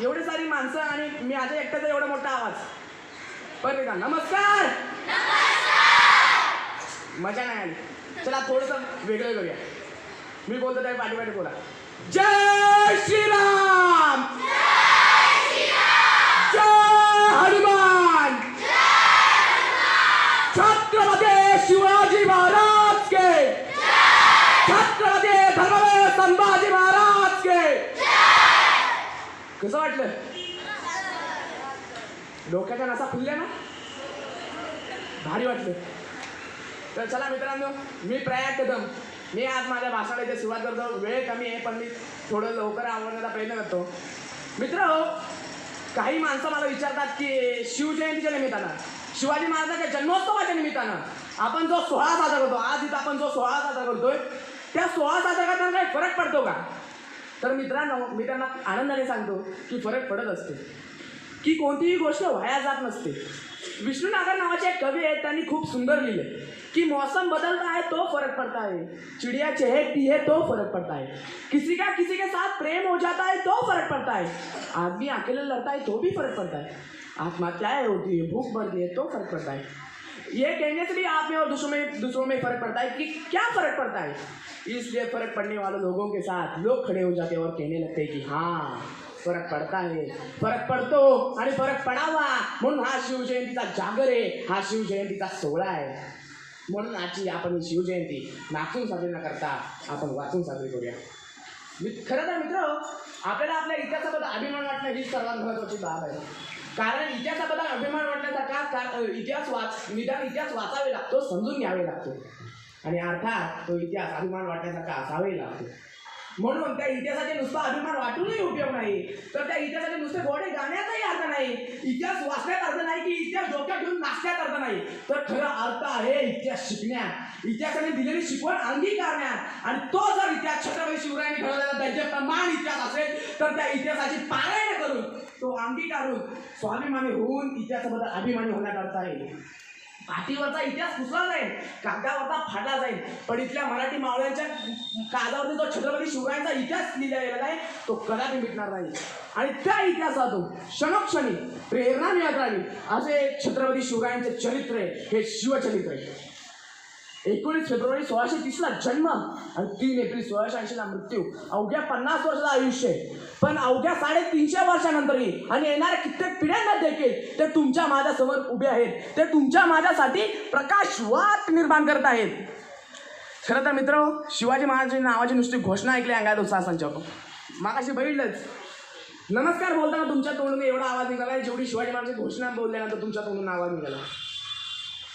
एवढी सारी माणसं आणि मी माझ्या एकट्याचा एवढा मोठा आवाज. बरं एकदा नमस्कार! मजा नाही आली. चला थोडंसं वेगळं करूया. मी बोलतो त्या पाठी पाठी बोला. जय श्रीराम! जय हनुमान! छत्रपती शिवाजी महाराज के छत्रपती धर्मवीर संभाजी महाराज के कसं वाटलं? डोक्याच्या नसा फुलल्या ना? भारी वाटलं. तर चला मित्रांनो मी प्रयाग कदम. मी आज माझ्या भाषणाची सुरुवात करतो. वेळ कमी आहे पण मी थोडं लवकर आवडण्याचा प्रयत्न करतो. मित्र हो, काही माणसं मला विचारतात की शिवजयंतीच्या निमित्तानं शिवाजी महाराजांच्या जन्मोत्सवाच्या निमित्तानं आपण जो सोहळा साजरा करतो आज इथं आपण जो सोहळा साजरा करतोय त्या सोहळा साजरा करताना काही फरक पडतो का? तर मित्रांनो मी त्यांना आनंदाने सांगतो की फरक पडत असते. की कोणतीही गोष्ट वाया जात नसते. विष्णूनागर नावाचे एक कवी आहेत त्यांनी खूप सुंदर लिहिले. कि मौसम बदलता है तो फर्क पड़ता है चिड़िया चहकती है तो फर्क पड़ता है किसी का किसी के साथ प्रेम हो जाता है तो फर्क पड़ता है. आदमी अकेले लड़ता है तो भी फर्क पड़ता है. आत्महत्याएं होती है भूख बढ़ती है तो फर्क पड़ता है. ये कहने से भी आप में और दूसरों में दूसरों में फर्क पड़ता है कि क्या फर्क पड़ता है? इसलिए फर्क पड़ने वाले लोगों के साथ लोग खड़े हो जाते हैं और कहने लगते हैं कि हाँ फरक पडता आहे फरक पडतो। आणि फरक पडावा म्हणून हा शिवजयंतीचा जागर आहे हा शिवजयंतीचा सोहळा आहे म्हणून आजची आपण शिवजयंती नाचून साजरी न करता आपण वाचून साजरी करूया। मी खरं तर मित्र आपल्याला आपल्या इतिहासाबद्दल अभिमान वाटणं ही सर्वात महत्त्वाची बाब आहे. कारण इतिहासाबद्दल अभिमान वाटण्याचा का- इतिहास वाच निदान इतिहास वाचावे लागतो समजून घ्यावे लागतो. आणि अर्थात तो इतिहास अभिमान वाटण्यासारखा असावे लागतो. म्हणून त्या इतिहासाचे नुसता अभिमान वाटूनही उपयोग नाही. तर त्या इतिहासाचे नुसते घोडे गाण्याचाही अर्थ नाही. इतिहास वाचण्यात अर्थ नाही की इतिहास डोक्यात घेऊन नाचण्यात अर्थ नाही. तर खरा अर्थ आहे इतिहास शिकण्यात. इतिहासाने दिलेली शिकवण अंगीकारण्यात. आणि तो जर इतिहास छत्रपती शिवरायांनी घडवलेला त्यांचे प्रमाण इतिहास असेल तर त्या इतिहासाची पारायण करून तो अंगीकारून स्वाभिमानी होऊन इतिहासाबद्दल अभिमानी होण्याकरता आहे. पाठीवरचा इतिहास पुसला जाईल कागदावरचा फाडला जाईल पण इथल्या मराठी मावळ्यांच्या कागदावरती जो छत्रपती शिवरायांचा इतिहास लिहिला गेलेला आहे तो कदापि मिटणार नाही. आणि त्या इतिहासातून क्षणोक्षणी प्रेरणा मिळत राहिली. असे छत्रपती शिवरायांचे चरित्र आहे हे शिवचरित्र आहे. एकोणीस फेब्रुवारी सोळाशे तीसला जन्म आणि तीन एप्रिल सोळाशे ऐंशीला मृत्यू. अवघ्या पन्नास वर्षाचं आयुष्य आहे. पण अवघ्या साडेतीनशे वर्षानंतरही आणि येणाऱ्या कित्येक पिढ्यांना देखील ते तुमच्या माझ्यासमोर उभे आहेत. ते तुमच्या माझ्यासाठी प्रकाशवात निर्माण करत आहेत. खरं तर मित्र शिवाजी महाराजांची नावाची नुसती घोषणा ऐकली अंगात उत्साह संचारतो मागाशी बघितलंच. नमस्कार बोलताना तुमच्या तोंडून एवढा आवाज निघाला जेवढी शिवाजी महाराजांची घोषणा बोलल्यानंतर तुमच्या तोंडून आवाज निघाला.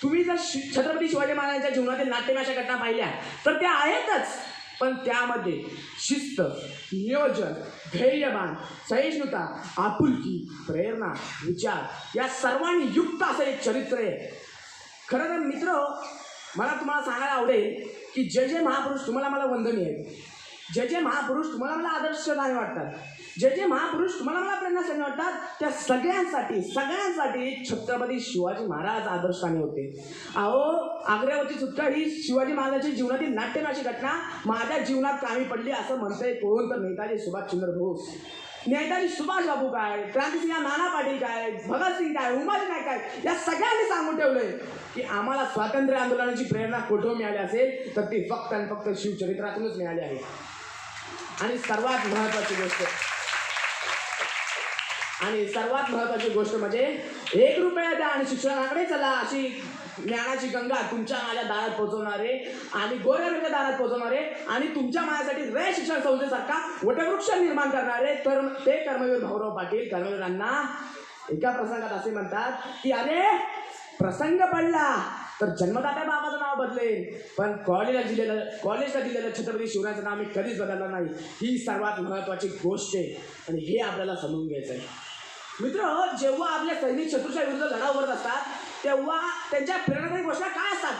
तुम्ही जर शि छत्रपती शिवाजी महाराजांच्या जीवनातील नाट्यमय घटना पाहिल्या तर त्या आहेतच. पण त्यामध्ये शिस्त नियोजन धैर्यबान सहिष्णुता आपुलकी प्रेरणा विचार या सर्वांनी युक्त असं एक चरित्र आहे. खरं तर मित्र मला तुम्हाला सांगायला आवडेल की जे जे महापुरुष तुम्हाला मला वंदनीय आहेत. जे जे महापुरुष तुम्हाला मला आदर्शदायी वाटतात. जे जे महापुरुष तुम्हाला मला प्रेरणास्थानी वाटतात त्या सगळ्यांसाठी सगळ्यांसाठी छत्रपती शिवाजी महाराज आदर्शाने होते. अहो आग्र्यावरची सुटका ही शिवाजी महाराजांच्या जीवनातील नाट्यमाची घटना माझ्या जीवनात कामी पडली असं म्हणतंय कोण तर नेताजी सुभाषचंद्र बोस. नेताजी सुभाष बाबू काय क्रांतिसिंह नाना पाटील काय भगतसिंग काय उमाजी नाईक काय या सगळ्यांनी सांगून ठेवलंय की आम्हाला स्वातंत्र्य आंदोलनाची प्रेरणा कुठून मिळाली असेल तर ती फक्त आणि फक्त शिवचरित्रातूनच मिळाली आहे. आणि सर्वात महत्त्वाची गोष्ट आणि सर्वात महत्वाची गोष्ट म्हणजे एक रुपया द्या आणि शिक्षणाकडे चला अशी ज्ञानाची गंगा तुमच्या माझ्या दारात पोहोचवणारे आणि गोरगरिबाच्या दारात पोहोचवणारे आणि तुमच्या माझ्यासाठी रे शिक्षण संस्थेसारखा वटवृक्ष निर्माण करणारे तर ते कर्मवीर भाऊराव पाटील कर्मवीरांना एका प्रसंगात असे म्हणतात की अरे प्रसंग पडला. तर जन्मदात्या बाबाचं नाव बदलेल. पण कॉलेजला दिलेलं कॉलेजला दिलेलं छत्रपती शिवरायांचं नाव मी कधीच बदलणार नाही. ही सर्वात महत्त्वाची गोष्ट आहे. आणि हे आपल्याला समजून घ्यायचं आहे. मित्र जेव्हा आपल्या सैनिक शत्रूच्या विरुद्ध लढा उभरत असतात तेव्हा त्यांच्या प्रेरणादायी घोषणा काय असतात?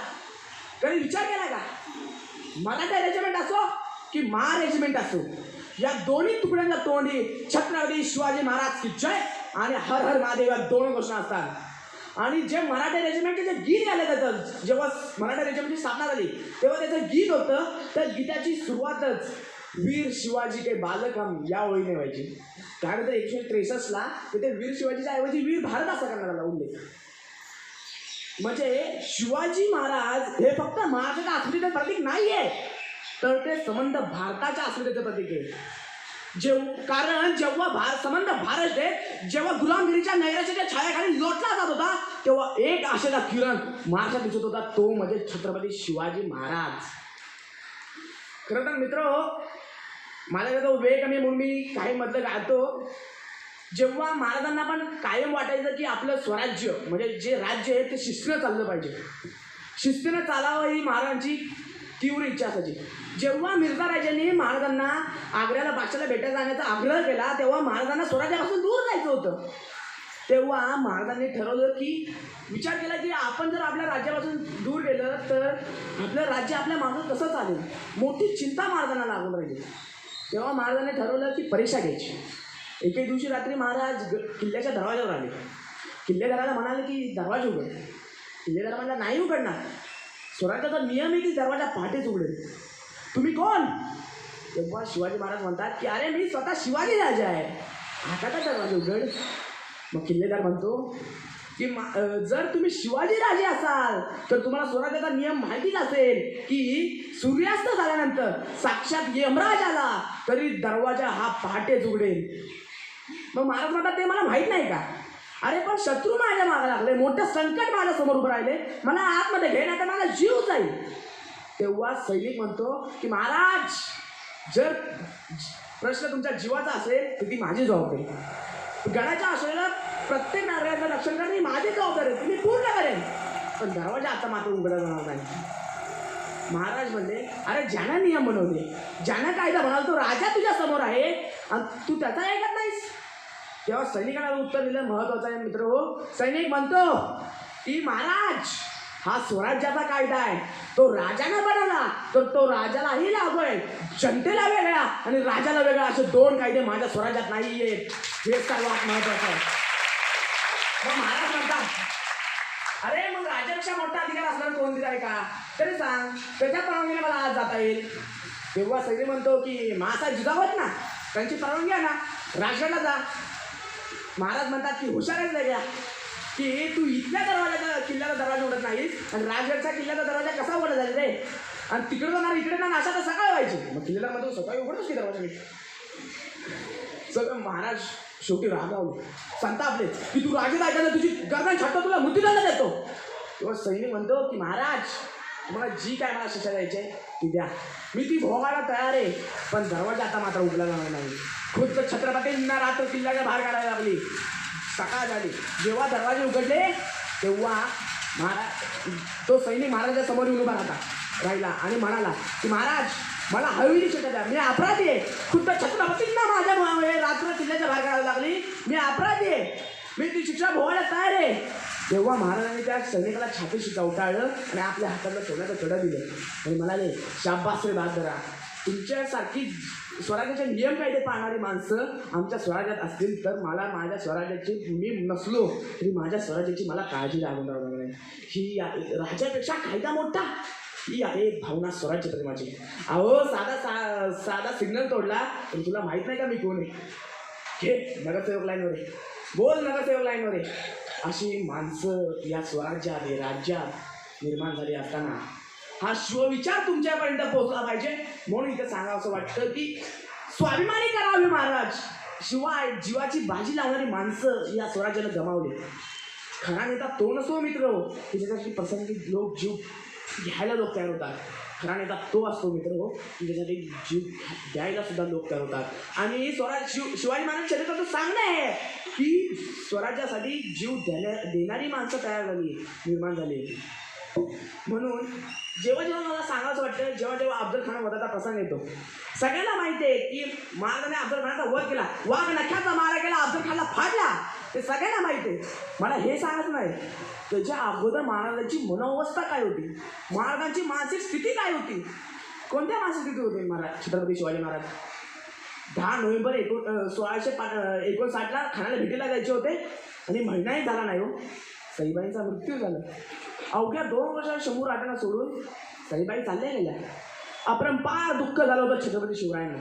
कधी विचार केला का? मराठा रेजिमेंट असो की महा रेजिमेंट असो. या दोन्ही तुकड्यांच्या तोंडी छत्रपती शिवाजी महाराज की जय. आणि हर हर महादेव या दोन घोषणा असतात. आणि जे मराठा रेजिमेंटचे जे गीत आले त्याचं जेव्हा मराठा रेजिमेंटची स्थापना झाली तेव्हा त्याचं गीत होतं त्या गीताची सुरुवातच वीर शिवाजी के बालक हम या ओळीने व्हायची. त्यानंतर एकशे त्रेसष्टला तिथे वीर शिवाजीच्या ऐवजी वीर भारत असा करण्यात आला उल्लेख. म्हणजे शिवाजी महाराज हे फक्त महाराष्ट्राच्या अस्मितेचं प्रतीक नाही आहे तर ते संबंध भारताच्या अस्मितेचं प्रतीक आहे. जेव कारण जेव्हा भार संबंध भारत देश जेव्हा गुलामगिरीच्या नैराश्याच्या छायाखाली लोटला जात होता तेव्हा एक आशेचा किरण महाराष्ट्रात दिसत होता तो म्हणजे छत्रपती शिवाजी महाराज. खरं तर मित्र माझ्याकडे तो वेळ कमी म्हणून मी काही मधलं गातो. जेव्हा महाराजांना पण कायम वाटायचं की आपलं स्वराज्य म्हणजे जे राज्य आहे ते शिस्तीनं चाललं पाहिजे. शिस्तीनं चालावं ही महाराजांची तीव्र इच्छा असायची. जेव्हा मिर्झा राजांनी महाराजांना आग्र्याला बादशाला भेटायला जाण्याचा आग्रह केला तेव्हा महाराजांना स्वराज्यापासून दूर जायचं होतं. तेव्हा महाराजांनी ठरवलं की विचार केला की आपण जर आपल्या राज्यापासून दूर गेलं तर आपलं राज्य आपल्या मागं कसं चालेल? मोठी चिंता महाराजांना लागून राहिली. तेव्हा महाराजांनी ठरवलं की परीक्षा घ्यायची. एके दिवशी रात्री महाराज ग- किल्ल्याच्या दरवाजावर आले. किल्लेदाराला म्हणाले की दरवाजा उघड. किल्लेदार म्हणला नाही उघडणार. स्वराज्याचा नियम आहे की दरवाजा पहाटेच उघडेल. तुम्ही कोण? तेव्हा शिवाजी महाराज म्हणतात की अरे मी स्वतः शिवाजी राजा आहे. आता का दरवाजा उघड. मग किल्लेदार म्हणतो की मा- जर तुम्ही शिवाजी राजे असाल तर तुम्हाला स्वराज्याचा नियम माहितीच असेल की सूर्यास्त झाल्यानंतर साक्षात यमराज आला तरी दरवाजा हा पहाटेच उघडेल. मग महाराज म्हणतात ते मला माहीत नाही का? अरे पण शत्रू माझ्या मागे लागले मोठं संकट माझ्यासमोर उभं राहिले मला आतमध्ये घे नाही तर माझा जीव जाईल. तेव्हा सैनिक म्हणतो की महाराज जर प्रश्न तुमच्या जीवाचा असेल तर ती माझी जबाबदारी गणाच्या आश्रयाला प्रत्येक नागरिकाचं रक्षण करणे ही माझी जबाबदारी आहे. तुम्ही मी पूर्ण करेन. पण दरवाजा आता मात्र उघडा जाणार नाही. महाराज म्हणले अरे ज्यानं नियम बनवले ज्यानं कायदा म्हणाल तो राजा तुझ्या समोर आहे आणि तू त्याचा ऐकत नाहीस. तेव्हा सैनिकाला उत्तर दिलं महत्वाचं आहे मित्र हो सैनिक म्हणतो की महाराज हा स्वराज्याचा कायदा आहे. तो राजानं बनवला तर तो राजालाही लागू आहे. जनतेला वेगळा आणि राजाला वेगळा असे दोन कायदे माझ्या स्वराज्यात नाही आहेत हेच सर्वात महत्वाचं आहे. मग महाराज म्हणतात अरे मग राजापेक्षा मोठा अधिकार असणार कोण दिला आहे का? तरी सांग त्याच्या परवानगीने मला आज जाता येईल. तेव्हा सगळे म्हणतो की मासा जिजावत ना त्यांची परवानगी आहे ना राजगडला जा. महाराज म्हणतात की हुशार आहेस की तू इथल्या दरवाजाचा किल्ल्याचा दरवाजा उडत नाहीस आणि राजगडचा किल्ल्याचा दरवाजा कसा उघडत झाला रे? आणि तिकडे जाणार इकडे ना अशा तर सकाळ व्हायची. मग किल्ल्याला म्हणतो सकाळी उघडतोस की दरवाजा मी. सगळं महाराज शेवटी रागावले संतापले. की तू राजे ऐकायला तुझी गर्दन छाटतो तुला मृत्यूदंड देतो तेव्हा सैनिक म्हणतो की महाराज तुम्हाला जी काय मला शिक्षा द्यायची आहे ती द्या. मी ती भोगायला तयार आहे पण दरवाजा आता मात्र उघडला जाणार नाही. खुद्द छत्रपतींना रात्र किल्ल्याच्या बाहेर काढायला लागली. सकाळ झाली. जेव्हा दरवाजे उघडले तेव्हा महाराज तो सैनिक महाराजासमोर येऊन उभा राहता राहिला आणि म्हणाला की महाराज मला हवी शिक्षा आहे. मी अपराधी आहे. खुद्द छत्रपतींना माझ्या रात्र किल्ल्याच्या बाहेर काढायला लागली. मी अपराधी आहे. मी ती शिक्षा भोवायला तयार आहे. तेव्हा महाराजांनी त्या सैनिकाला छाती सुद्धा उठाळलं आणि आपल्या हातातलं सोन्याचं चढं दिलं आणि म्हणाले शाबास रे बादरा तुमच्यासारखी स्वराज्याचे नियम कायदे पाहणारी माणसं आमच्या स्वराज्यात असतील तर मला माझ्या स्वराज्याची मी नसलो तरी माझ्या स्वराज्याची मला काळजी लागून राहणार नाही. ही राजापेक्षा कायदा मोठा. ही आहे भावना स्वराज्य प्रेमाची अहो साधा सा साधा सिग्नल तोडला पण तुला माहीत नाही का मी कोण आहे? घे नगरसेवक लाईनवर आहे बोल नगरसेवक लाईनवर आहे अशी माणसं या स्वराज्यात राज्यात निर्माण झाली असताना हा शिवविचार तुमच्यापर्यंत पोहोचला पाहिजे. म्हणून इथं सांगावं असं वाटतं की स्वाभिमानी करावे महाराज. शिवाय जीवाची बाजी लावणारी माणसं या स्वराज्याला गमावली खरा नेता तो नसो मित्र हो. की प्रसंगी लोक जीव घ्यायला लोक तयार होतात. खरा नेता तो असतो मित्र हो. त्याच्यासाठी ज्याच्यासाठी जीव द्यायला सुद्धा लोक तयार होतात. आणि स्वराज शिव शिवाजी महाराज चरित्राचं सांगणं आहे की स्वराज्यासाठी जीव देण्या देणारी माणसं तयार झाली निर्माण झाली. म्हणून जेव्हा जेव्हा मला सांगायचं वाटतं जेव्हा जेव्हा अफजल खान वधाचा प्रसंग येतो सगळ्यांना माहिती आहे की महाराजाने अफजल खानाचा वध केला. वाघ नख्याचा मारा केला अफजल खानला फाडला. ते सगळ्यांना माहिती आहे. मला हे सांगायचं नाही. त्याच्या अगोदर महाराजांची मनोवस्था काय होती? महाराजांची मानसिक स्थिती काय होती? कोणत्या मानसिक स्थिती होती महाराज? छत्रपती शिवाजी महाराज. दहा नोव्हेंबर एकोण सोळाशे पा एकोणसाठला खानाला भेटीला जायचे होते. आणि महिनाही झाला नाही हो. सईबाईंचा मृत्यू झाला. अवघ्या दोन वर्षात शंभू राजांना सोडून सईबाई चालल्या गेल्या. अपरंपार दुःख झालं होतं छत्रपती शिवरायांना.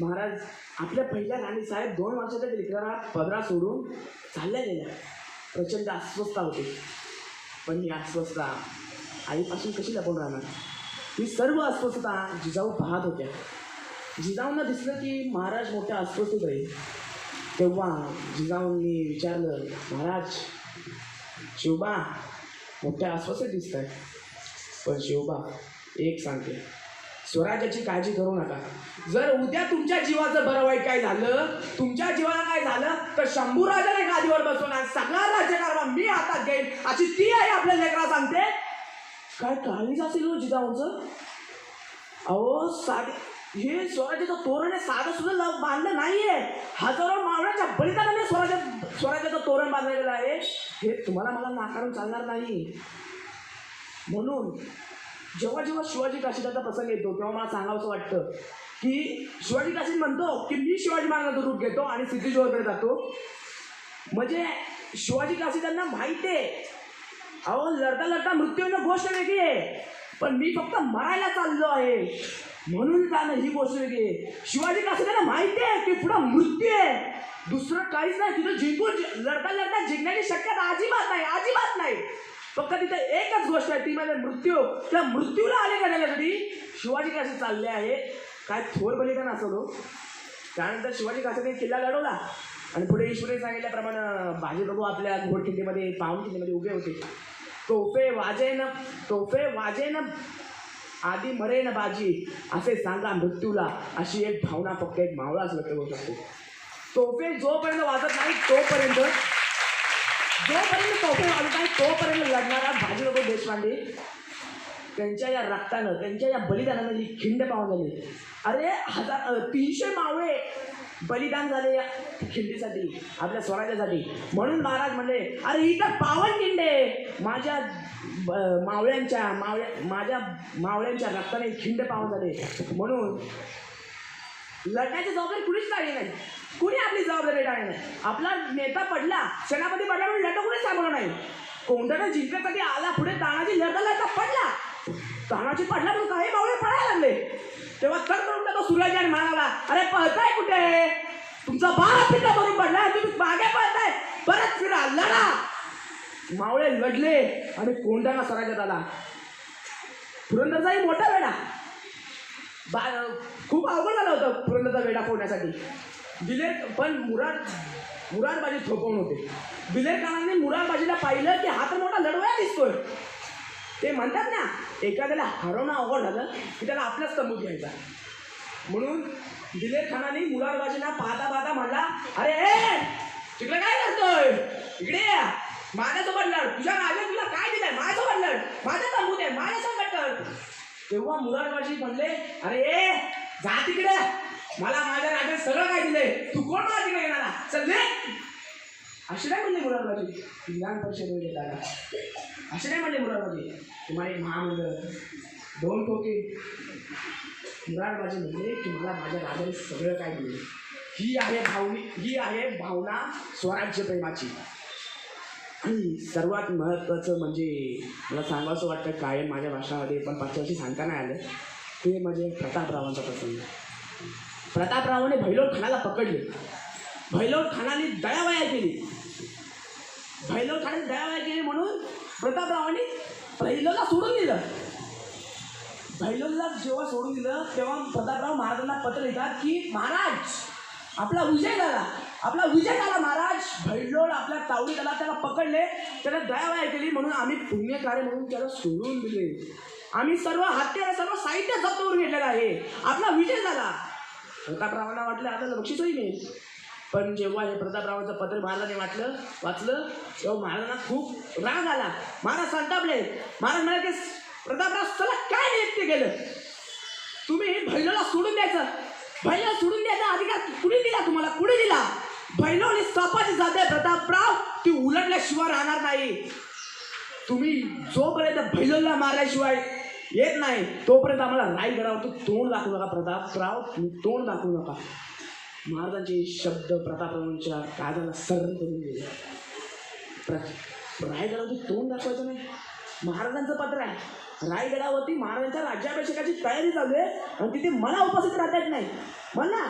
महाराज आपल्या पहिल्या राणी साहेब दोन वर्षाच्या लेकराला पदरा सोडून चालल्या गेल्या प्रचंड अस्वस्थता होती. पण ही अस्वस्थता आईपासून कशी लपून राहणार? ही सर्व अस्वस्थता जिजाऊ पाहत होत्या. जिजाऊंना दिसलं की महाराज मोठ्या अस्वस्थ आहे तेव्हा जिजाऊंनी विचारलं महाराज शिवबा मोठ्या अस्वस्थ दिसत आहे पण शिवबा एक सांगते स्वराज्याची काळजी करू नका. जर उद्या तुमच्या जीवाचं बरं वाईट काय झालं तुमच्या जीवाला काय झालं तर शंभू राजाने गादीवर बसून सगळा राज्यकारभार मी हातात घेईन अशी ती आहे आपल्या लेकरा सांगते. काय काळीच असेल हो जिजाऊंचं? अहो साधे हे स्वराज्याचं तोरण आहे साधं सुद्धा बांधलं नाहीये. हजारो मावळ्याच्या बलिदानाने स्वराज्य स्वराज्याचं तोरण बांधलं गेलं आहे. हे तुम्हाला मला नाकारून चालणार नाही. म्हणून जेव्हा जेव्हा शिवाजी काशीदाचा प्रसंग येतो तेव्हा मला सांगावंसं वाटतं की शिवाजी काशीद म्हणतो की मी शिवाजी महाराजांचं रूप घेतो आणि सिद्धेश्वरकडे जातो. म्हणजे शिवाजी काशीदांना माहिती आहे. अहो लढता लढता मृत्यू येणं गोष्ट वेगळी आहे. पण मी फक्त मरायला चाललो आहे. म्हणून जाणं ही गोष्ट वेगळी आहे? शिवाजी काशीदांना माहिती आहे की पुढं मृत्यू आहे. दुसरं काहीच नाही. तिथं जिंकून लढता लढता जिंकण्याची शक्यता अजिबात नाही अजिबात नाही. फक्त तिथं एकच गोष्ट आहे ती म्हणजे मृत्यू. त्या मृत्यूला आले करण्यासाठी शिवाजी काशी चालले आहे. काय थोर बलिदान असलो त्यानंतर शिवाजी काशीने किल्ला लढवला. आणि पुढे ईश्वरी सांगितल्याप्रमाणे बाजीप्रभू आपल्या घोडखिंडीमध्ये पाहून खिंडीमध्ये उभे होते. तोफे वाजेन तोफे वाजेन आधी मरेन बाजी असे सांगा मृत्यूला. अशी एक भावना फक्त एक मावळाच व्यक्त करू शकतो. तोफे जोपर्यंत वाजत नाही तोपर्यंत जोपर्यंत तोफे वाजत नाही तोपर्यंत लढणारा बाजीप्रभू देशपांडे त्यांच्या या रक्तानं त्यांच्या या बलिदानानं जी खिंड पाहून झाली अरे हजार तीनशे मावळे बलिदान झाले या खिंडीसाठी आपल्या स्वराज्यासाठी. म्हणून महाराज म्हणले अरे इथं पावन खिंडे माझ्या मावळ्यांच्या मावळ्या माझ्या मावळ्यांच्या रक्ताने खिंड पावन झाले. म्हणून लढण्याची जबाबदारी कुणीच काढली नाही. कुणी आपली जबाबदारी टाळली नाही? आपला नेता पडला सेनापती पडला म्हणून लढा कुणी थांबवलं नाही? कोणत्यानं जिंकण्यासाठी आला पुढे तानाजी लढा लढता पडला. तानाजी पडला पण काही मावळे पडायला लागले. तेव्हा तर करून तो सूर्याजी आणि म्हणाला अरे पळताय कुठे? तुमचा बाप पिता भरून पडला तुम्ही मागे पळताय. परत फिरा लढा. मावळे लढले आणि कोंढाणा स्वराज्यात आला. पुरंदरचाही मोठा वेडा बा खूप अवघड झालं होतं पुरंदरचा वेडा फोडण्यासाठी. दिलेर पण मुराद मुरादबाजी थोपवून होते. दिलेर खानाने मुरादबाजीला पाहिलं की हा तर मोठा लढवया दिसतोय. ते म्हणतात ना एखाद्याला हरवणं अवघड झालं की त्याला आपलाच तंबूत घ्यायचा. म्हणून दिलेर खानाने मुरादबाजीला पाहता पाहता म्हणला अरे ए तिकडे काय करतोय? इकडे ये. माझ्यासोबत लढ. तुझ्या राजा तुला काय दिलंय? माझ्यासोबत लढ. माझ्या तंबूत आहे माझ्या संकट तेव्हा मुरारबाजी म्हणले अरे ए जा तिकडे. मला माझ्या राजा सगळं काय दिलंय. तू कोण मला तिकडे येणार चल असे नाही म्हणले मुलांना विधान परिषदेवर येताना असे नाही म्हणले मुरारबाजी तुम्हाला महामंडळ. दोन ठोके मुरारबाजी म्हणले की मला माझ्या राजाने सगळं काय दिलं ही आहे भावनी ही आहे भावना स्वराज्य प्रेमाची. आणि सर्वात महत्त्वाचं म्हणजे मला सांगावंसं वाटतं कायम माझ्या भाषणामध्ये पण पाचव्या वर्षी सांगता नाही आलं. ते म्हणजे प्रतापरावांचा प्रसंग. प्रतापरावाने भैलोट खानाला पकडले. भैलोट खानाने दयावाया केली. भैलोट खानाने दयावाया केली म्हणून प्रतापरावाने भैलोला सोडून दिलं. भैलोला जेव्हा सोडून दिलं तेव्हा प्रतापराव महाराजांना पत्र लिहितात की महाराज आपला विजय झाला. आपला विजय झाला महाराज. भैलोड आपल्या तावडीत आला त्याला पकडले. त्याला दयावाया केली म्हणून आम्ही पुण्यकार्य म्हणून त्याला सोडून दिले. आम्ही सर्व हत्यार सर्व साहित्य जप्त करून घेतलेलं आहे. आपला विजय झाला. प्रतापरावांना वाटलं आता बक्षीसही मिळेल. पण जेव्हा हे प्रतापरावांचं पत्र महाराजांनी वाटलं वाचलं तेव्हा महाराजांना खूप राग आला. महाराज संतापले. महाराज म्हणाले की प्रतापराव चला काय नियुक्ती केलं? तुम्ही भैलोला सोडून द्यायचं. भैलोला सोडून द्यायचा अधिकार कुणी दिला तुम्हाला? कुणी दिला? भैलोने सपाची जाते प्रतापराव. ती उलटल्याशिवाय राहणार नाही. तुम्ही जोपर्यंत भैलोला मारल्याशिवाय येत नाही. तोपर्यंत आम्हाला रायगडावर तू तोंड दाखवू नका प्रतापराव तुम्ही तोंड दाखवू नका. महाराजांचे शब्द प्रतापरावांच्या कायद्याला सरण करून गेले प्र रायगडावर तू तोंड दाखवायचं नाही. महाराजांचं पत्र आहे. रायगडावरती महाराजांच्या राज्याभिषेकाची तयारी चालू आहे आणि तिथे मला उपस्थित राहता येत नाही. मला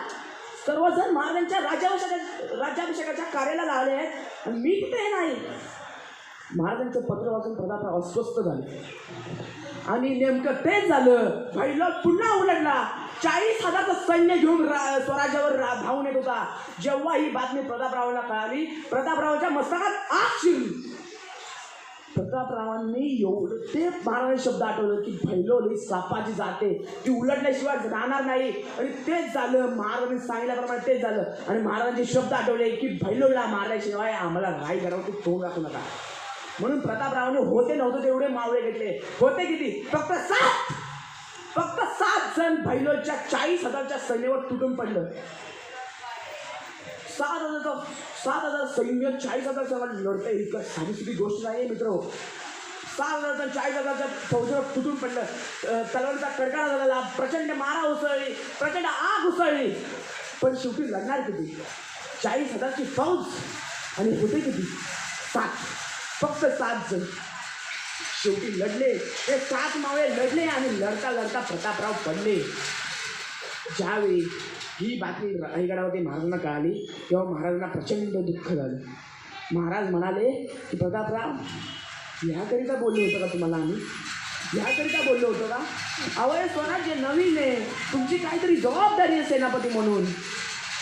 सर्वजण महाराजांच्या राज्याभिषेका राज्याभिषेकाच्या कार्याला लावले आहेत आणि मी कुठे नाही. महाराजांचं पत्र वाचून प्रतापराव अस्वस्थ झाले. आणि नेमकं तेच झालं. भैलो पुन्हा उलटला. चाळीस हजारचं सैन्य घेऊन रा- स्वराज्यावर रा- धावून येत होता. जेव्हा ही बातमी प्रतापरावांना कळाली प्रतापरावांच्या मस्तकात आग शिरली. प्रतापरावांनी एवढं ते महाराज शब्द आठवलं की भैलोली सापाची जाते ती उलटल्याशिवाय राहणार नाही. आणि तेच झालं. महाराजांनी सांगितल्याप्रमाणे तेच झालं. आणि महाराजांचे शब्द आठवले की भैलोला मारल्याशिवाय आम्हाला राई घरावरती तोंड राखू नका. म्हणून प्रतापरावने होते नव्हते तेवढे मावळे घेतले. होते किती? फक्त सात. फक्त सात जण भैलोच्या चाळीस हजारच्या सैन्यावर तुटून पडलं. सात हजारचं सात हजार सैन्य चाळीस हजार सैन्यावर लढतंय. ही साधीसुधी गोष्ट नाही मित्र. सात हजारचं चाळीस हजारच्या फौजेवर तुटून पडलं. अं, तलवारीचा कडकडा झालेला. प्रचंड मारा उसळली. प्रचंड आग उसळली. पण शेवटी लढणार किती? चाळीस हजारची फौज आणि होते किती? सात. फक्त सात जण. शेवटी लढले. ते सात मावळे लढले आणि लढता लढता प्रतापराव पडले. ज्यावेळी ही बातमी रायगडावरती महाराजांना कळाली तेव्हा महाराजांना प्रचंड दुःख झालं. महाराज म्हणाले की प्रतापराव ह्याकरिता बोललो होतो का तुम्हाला आम्ही? ह्याकरिता बोललो होतो का? अवय स्वराज्य नवीन आहे. तुमची काहीतरी जबाबदारी आहे सेनापती म्हणून.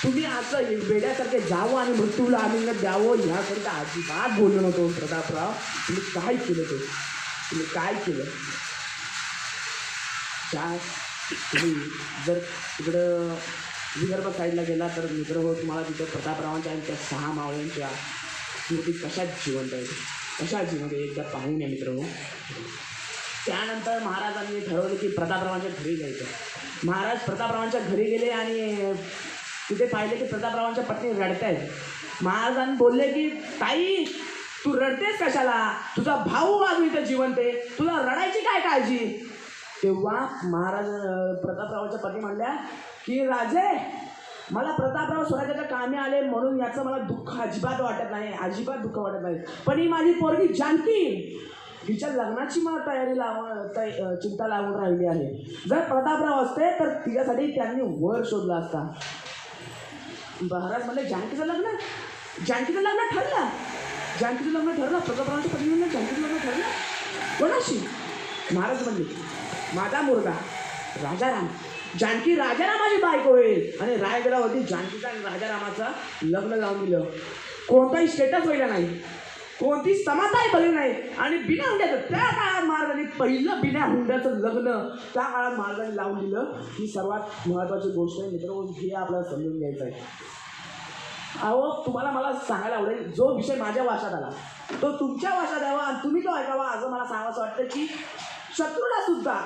तुम्ही असं वेड्यासारखे जावं आणि मृत्यूला आनंद द्यावं ह्याकरिता अजिबात बोललो नव्हतो प्रतापराव. तुम्ही काय केलं ते? तुम्ही काय केलं? त्या तुम्ही जर तिकडं विदर्भ साईडला गेला तर मित्र हो, तुम्हाला तिथं प्रतापरावांच्या आणि त्या सहा मावळ्यांच्या स्मृती कशात जिवंत आहेत कशा जिवंत एकदा पाहून या मित्र हो. त्यानंतर महाराजांनी ठरवलं की प्रतापरावांच्या घरी जायचं. महाराज प्रतापरावांच्या घरी गेले आणि तिथे पाहिले की प्रतापरावांच्या पत्नी रडत आहेत महाराजांनी बोलले की ताई तू रडतेस कशाला? तुझा भाऊ अजून इथं जिवंत आहे. तुला रडायची काय काळजी? तेव्हा महाराज प्रतापरावांच्या पत्नी म्हणल्या की राजे मला प्रतापराव स्वराज्याच्या कामे आले म्हणून याचं मला दुःख अजिबात वाटत नाही अजिबात दुःख वाटत नाही. पण ही माझी पोरगी जानकी. तिच्या लग्नाची मला तयारी लाव चिंता लागून राहिली आहे. जर प्रतापराव असते तर तिच्यासाठी त्यांनी वर शोधला असता. महाराज म्हणले जानकीचं लग्न? जानकीचं लग्न ठरलं? जानकीचं लग्न ठरलं? प्रतापरावांच्या पत्नीनं जानकीचं लग्न ठरलं? कोणाशी? महाराज म्हणले माझा मुलगा राजाराम. जानकी राजारामाची बायको होईल. आणि रायगडावरती जानकीचा आणि राजारामाचं लग्न लावून दिलं. कोणताही स्टेटस पहिला नाही. कोणती समाधाही बघली नाही. आणि बिना हुंड्याचं त्या काळात महाराजांनी पहिलं बिना हुंड्याचं लग्न त्या काळात महाराजांनी लावून दिलं. ही सर्वात महत्त्वाची गोष्ट आहे. मित्रांनो हे आपल्याला समजून घ्यायचं आहे. अहो तुम्हाला मला सांगायला आवडेल जो विषय माझ्या भाषात आला तो तुमच्या भाषा यावा आणि तुम्ही तो ऐकावा असं मला सांगावं वाटतं की शत्रूला सुद्धा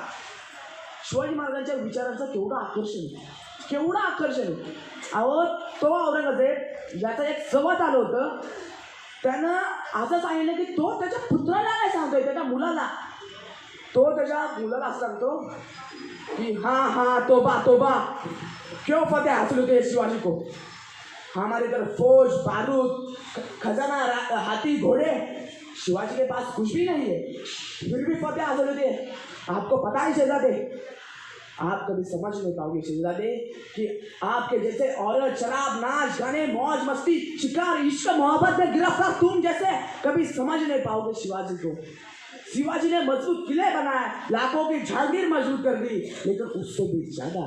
शिवाजी महाराजांच्या विचारांचं केवढं आकर्षण आहे केवढं आकर्षण अहो तो औरंगजेब ज्याचं एक सवत आलं होतं त्यानं असं सांगितलं की तो त्याच्या पुत्राला काय सांगतोय त्याच्या मुलाला. तो त्याच्या मुलाला असं सांगतो कि हां हाँ तोबा तोबा क्यों फतेह हासिल होते शिवाजी को हमारे इधर फौज, बारूद, खजाना हाथी, घोड़े, शिवाजी के पास कुछ भी नहीं है। फिर भी फतेह हासिल होते आपको पता है शहजादे आप कभी समझ नहीं पाओगे शहजादे कि आपके जैसे औरत, शराब, नाच, गाने, मौज, मस्ती, शिकार इश्क मोहब्बत में गिरफ़्तार तुम जैसे कभी समझ नहीं पाओगे शिवाजी को। शिवाजी ने मज़बूत किले बनाए, लाखों की झांगीर मज़बूत कर दी, लेकिन उससे भी ज़्यादा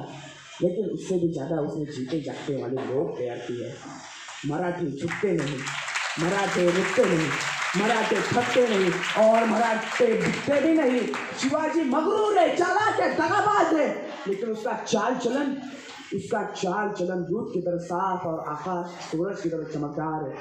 लेकिन उससे भी ज़्यादा उसने जीते जागते वाले लोग तैयार किए मराठी झुकते नहीं, मराठे रुकते नहीं, मराठे थकते नहीं और मराठे बिकते भी नहीं। शिवाजी मगरूर है चालाक है दगाबाज है लेकिन उसका चाल चलन, उसका चाल चलन दूध की तरह साफ़ और आकाश सूरज की तरह चमकदार है।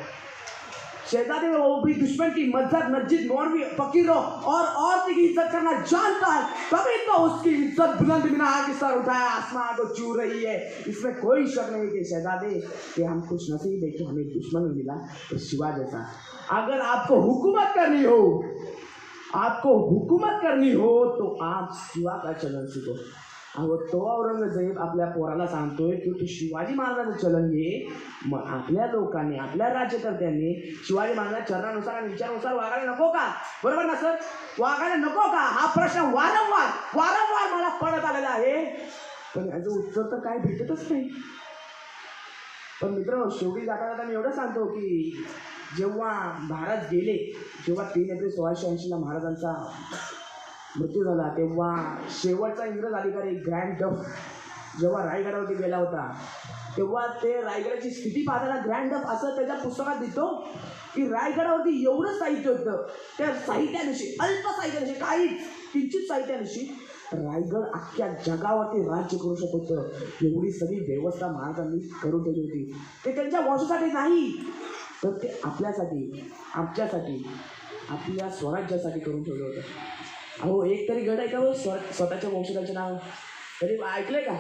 शहजादे में वो भी दुश्मन की मस्जिद मस्जिद, मौलवी, फकीरों और औरत की इज़्ज़त करना जानता है। तभी तो उसकी इज़्ज़त बुलंद बिना आगे सर उठाया, आसमान को चू रही है। इसमें कोई शक नहीं कि शहजादे कि हम कुछ नसीब है कि हमें दुश्मन मिला तो शिवा जैसा। अगर आपको हुकूमत करनी हो, आपको हुकूमत करनी हो तो आप शिवा का चलन सीखो अहो तो औरंगजेब आपल्या पोराला सांगतोय की तू शिवाजी महाराजांचं चलन घे. मग आपल्या लोकांनी आपल्या राज्यकर्त्यांनी शिवाजी महाराजांच्या चरणानुसार आणि विचारानुसार वागायला नको का? बरोबर ना सर? वागायला नको का? हा प्रश्न वारंवार वारंवार मला पडत आलेला आहे. पण याचं उत्तर तर काय भेटतच नाही. पण मित्र शेवटी जाता जाता मी एवढं सांगतो की जेव्हा भारत गेले जेव्हा तीन एप्रिल सोळाशे ऐंशीला महाराजांचा मृत्यू झाला तेव्हा शेवटचा इंग्रज अधिकारी ग्रँड डफ जेव्हा रायगडावरती गेला होता तेव्हा ते रायगडाची स्थिती पाहताना ग्रँड डफ असं त्याच्या पुस्तकात दिसतो की रायगडावरती एवढं साहित्य होतं त्या साहित्यानिशी अल्प साहित्यानिशी काहीच किंचित साहित्याविषयी रायगड अख्ख्या जगावरती राज्य करू शकत होतं. एवढी सगळी व्यवस्था महाराजांनी करून ठेवली होती. ते त्यांच्या वंशासाठी नाही तर ते आपल्यासाठी आमच्यासाठी आपल्या स्वराज्यासाठी करून ठेवलं होतं. अहो एक तरी गड आहे का हो? स्व स्वतःच्या वंशजाचे नाव? तरी ऐकलंय का?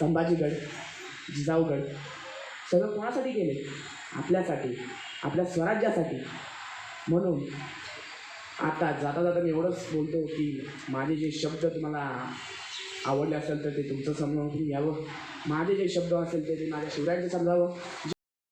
संभाजीगड जिजाऊगड. सगळं कोणासाठी केले आपल्यासाठी आपल्या स्वराज्यासाठी. म्हणून आता जाता जाता मी एवढंच बोलतो की माझे जे शब्द तुम्हाला आवडले असेल तर ते तुमचं समजावून घ्यावं. माझे जे शब्द असेल ते ते माझ्या शिवरायांचं समजावं.